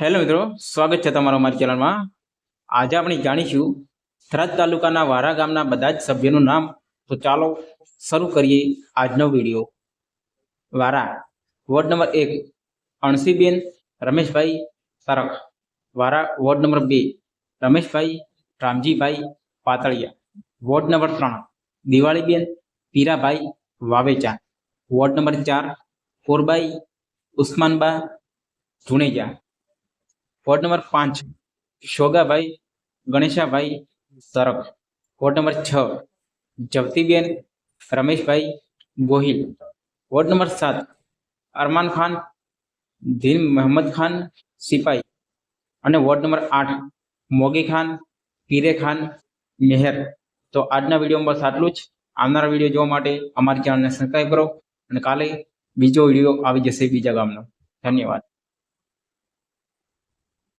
Hello મિત્રો, સ્વાગત છે તમારું અમારી ચેનલમાં. આજે આપણે જાણીશું થરાદ તાલુકાના વારા ગામના બધા જ સભ્યોનું નામ. તો ચાલો શરૂ કરીએ આજનો વીડિયો. વારા, વોર્ડ નંબર એક, અણસીબેન, રમેશભાઈ સરખ વારા, વોર્ડ નંબર બે, રમેશભાઈ, રામજીભાઈ, પાતળિયા. વોર્ડ નંબર ત્રણ, દિવાળીબેન, પીરાભાઈ, વાવેચા. વોર્ડ નંબર ચાર, કોરબાઈ, ઉસ્માનબા જુણેજા વોર્ડ નંબર પાંચ, શોગાભાઈ, ગણેશાભાઈ સરક વોર્ડ નંબર છ, જવતીબેન રમેશભાઈ ગોહિલ. વોર્ડ નંબર સાત, અરમાન ખાન ધીન મહમદ ખાન સિપાઈ. અને વોર્ડ નંબર આઠ, મોગી ખાન, પીરે ખાન મેહર. તો આજના વિડીયોમાં બસ આટલું જ. આવનારા વીડિયો જોવા માટે અમારી ચેનલને સબસ્ક્રાઈબ કરો. અને કાલે બીજો વીડિયો આવી જશે બીજા ગામનો. ધન્યવાદ.